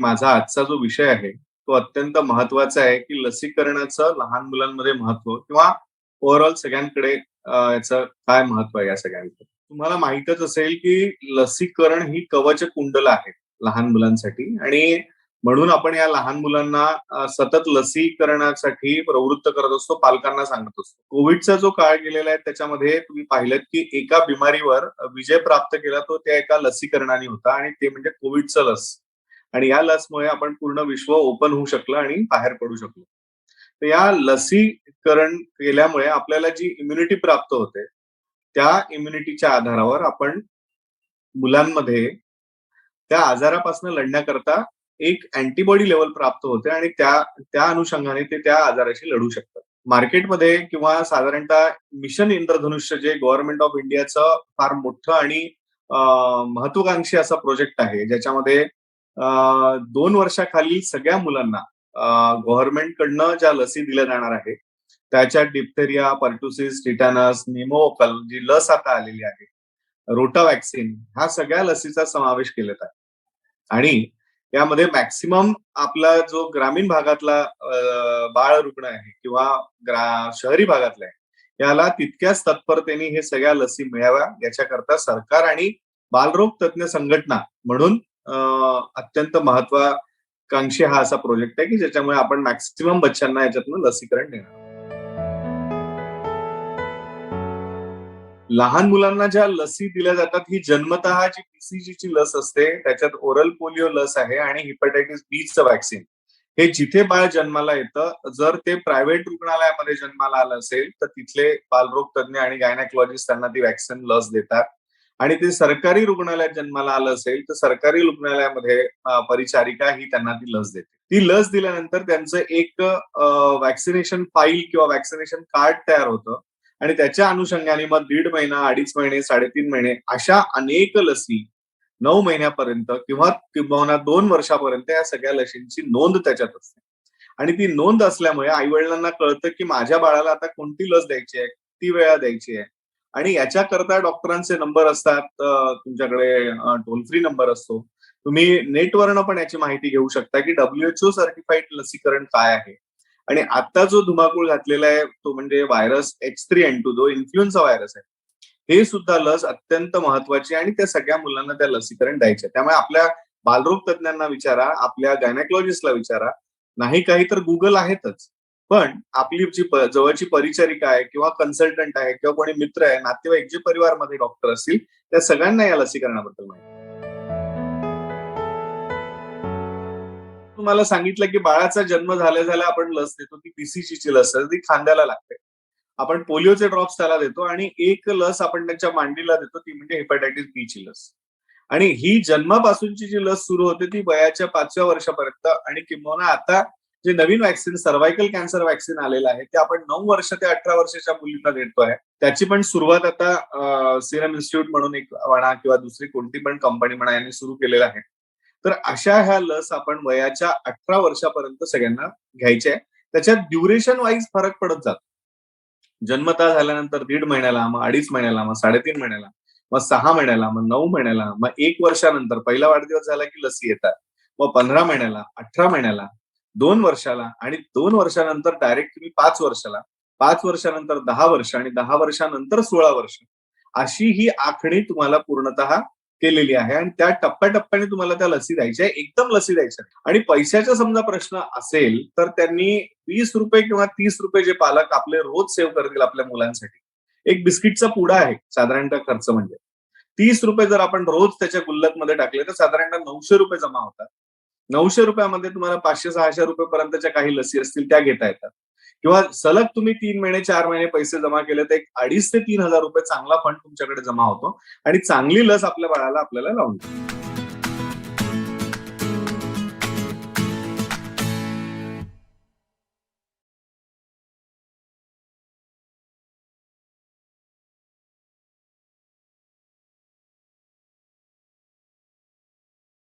माझा आजचा जो विषय आहे तो अत्यंत महत्त्वाचा आहे की लसीकरणाचं लहान मुलांमध्ये महत्त्व किंवा ओव्हरऑल सगळ्यांकडे याचं काय महत्त्व आहे या सगळ्यांकडे? तुम्हाला माहितच असेल की लसीकरण ही कवच कुंडल आहे लहान मुलांसाठी आणि म्हणून आपण या लहान मुलांना सतत लसीकरणासाठी प्रवृत्त करत असतो पालकांना सांगत असतो. कोविडचा जो काळ गेलेला आहे त्याच्यामध्ये तुम्ही पाहिलं की एका बिमारीवर विजय प्राप्त केला तो त्या एका लसीकरणाने होता आणि ते म्हणजे कोविडचं लस. आणि या लसमुळे आपण पूर्ण विश्व ओपन होऊ शकलं आणि बाहेर पडू शकलो. तर या लसीकरण केल्यामुळे आपल्याला जी इम्युनिटी प्राप्त होते त्या इम्युनिटीच्या आधारावर आपण मुलांमध्ये त्या आजारापासून लढण्याकरता एक अँटीबॉडी लेवल प्राप्त होते आणि त्या त्या अनुषंगाने ते त्या आजाराशी लढू शकतात. मार्केटमध्ये किंवा साधारणतः मिशन इंद्रधनुष्य जे गव्हर्नमेंट ऑफ इंडियाचं फार मोठं आणि महत्वाकांक्षी असा प्रोजेक्ट आहे ज्याच्यामध्ये दोन वर्षाखालील सगळ्या मुलांना गव्हर्नमेंट कडनं ज्या लसी दिल्या जाणार आहे त्याच्यात डिप्थेरिया पर्टुसिस टिटॅनस निमोकल जी लस आता आलेली आहे रोटा वॅक्सिन ह्या सगळ्या लसीचा समावेश केलेला आहे. आणि यामध्ये मॅक्सिमम आपला जो ग्रामीण भागातला बाळ रुग्ण आहे किंवा शहरी भागातला आहे याला तितक्याच तत्परतेने हे सगळ्या लसी मिळाव्या याच्याकरता सरकार आणि बालरोग तज्ञ संघटना म्हणून अत्यंत महत्वाकांक्षी हा असा प्रोजेक्ट आहे की ज्याच्यामुळे आपण मॅक्सिमम बच्चांना याच्यातनं लसीकरण देणार लहान मुलांना ज्या लसी दिल्या जातात ही जन्मतः जी पीसीजीची लस असते त्याच्यात ओरल पोलिओ लस आहे आणि हिपॅटायटिस बीचं वॅक्सिन हे जिथे बाळ जन्माला येतं जर ते प्रायव्हेट रुग्णालयामध्ये जन्माला आलं असेल तर तिथले बालरोग तज्ञ आणि गायनॅकॉलॉजिस्ट त्यांना ती वॅक्सिन लस देतात. आणि ते सरकारी रुग्णालयात जन्माला आलं असेल तर सरकारी रुग्णालयामध्ये परिचारिका ही त्यांना ती लस देते. ती लस दिल्यानंतर त्यांचं एक वॅक्सिनेशन फाईल किंवा वॅक्सिनेशन कार्ड तयार होतं. आणि त्याच्या अनुषंगाने मग दीड महिना अडीच महिने साडेतीन महिने अशा अनेक लसी नऊ महिन्यापर्यंत किंवा किंबहुना दोन वर्षापर्यंत या सगळ्या लसींची नोंद त्याच्यात असते. आणि ती नोंद असल्यामुळे आई वडिलांना कळतं की माझ्या बाळाला आता कोणती लस द्यायची आहे? किती वेळा द्यायची आहे. आणि याच्याकरता डॉक्टरांचे नंबर असतात तुमच्याकडे टोल फ्री नंबर असतो. तुम्ही नेटवरनं पण याची माहिती घेऊ शकता की डब्ल्यूएचओ सर्टिफाईड लसीकरण काय आहे. आणि आता जो धुमाकूळ घातलेला आहे तो म्हणजे virus X three N two जो इन्फ्लुएन्झा व्हायरस आहे. हे सुद्धा लस अत्यंत महत्वाची आणि त्या सगळ्या मुलांना त्या लसीकरण द्यायचे त्यामुळे आपल्या बालरोग तज्ञांना विचारा आपल्या गायनेकॉलॉजिस्टला विचारा. नाही काही तर गुगल आहेतच. पण आपली जी जवळची परिचारिका आहे किंवा कन्सल्टंट आहे किंवा कोणी मित्र आहे नातेवाईक जे परिवारमध्ये डॉक्टर असतील त्या सगळ्यांना या लसीकरणाबद्दल माहिती. तुम्हाला सांगितलं की बाळाचा जन्म झाल्या झाल्या आपण लस देतो ती पीसीजीची लस असते ती खांद्याला लागते. आपण पोलिओचे ड्रॉप्स त्याला देतो आणि एक लस आपण त्यांच्या मांडीला देतो ती म्हणजे हेपॅटायटिस बी ची लस. आणि ही जन्मापासूनची जी लस सुरू होते ती वयाच्या पाचव्या वर्षापर्यंत आणि किंबहुना आता जे नवीन वॅक्सिन सर्व्हायकल कॅन्सर वॅक्सिन आलेलं आहे ते आपण नऊ वर्ष ते अठरा वर्षाच्या मुलींना देतोय. त्याची पण सुरुवात आता सिरम इन्स्टिट्यूट म्हणून एक म्हणा किंवा दुसरी कोणती पण कंपनी म्हणा यांनी सुरू केलेलं आहे. तर अशा ह्या लस आपण वयाच्या अठरा वर्षापर्यंत सगळ्यांना घ्यायच्या आहे त्याच्यात ड्युरेशन वाईज फरक पडत जातो. जन्मता झाल्यानंतर दीड महिन्याला मग अडीच महिन्याला मग साडेतीन महिन्याला मग सहा महिन्याला मग नऊ महिन्याला मग एक वर्षानंतर पहिला वाढदिवस झाला की लसी येतात. मग पंधरा महिन्याला अठरा महिन्याला दोन वर्षाला आणि दोन वर्षानंतर डायरेक्ट तुम्ही पाच वर्षाला पाच वर्षानंतर दहा वर्ष आणि दहा वर्षानंतर सोळा वर्ष. अशी ही आखणी तुम्हाला पूर्णतः केलेली आहे आणि त्या टप्प्याटप्प्याने तुम्हाला त्या लसी द्यायच्या एकदम लसी द्यायच्या आणि पैशाचा समजा प्रश्न असेल तर त्यांनी वीस रुपये किंवा तीस रुपये जे पालक आपले रोज सेव्ह करतील आपल्या मुलांसाठी एक बिस्किटचा पुडा आहे साधारणतः खर्च म्हणजे. तीस रुपये जर आपण रोज त्याच्या गुल्लकमध्ये टाकले तर साधारणतः नऊशे रुपये जमा होतात. नऊशे रुपयामध्ये तुम्हाला पाचशे सहाशे रुपयेपर्यंतच्या काही लसी असतील त्या घेता येतात किंवा सलग तुम्ही तीन महिने चार महिने पैसे जमा केले तर एक अडीच ते तीन हजार रुपये चांगला फंड तुमच्याकडे जमा होतो आणि चांगली लस आपल्या बाळाला आपल्याला लावून देतो.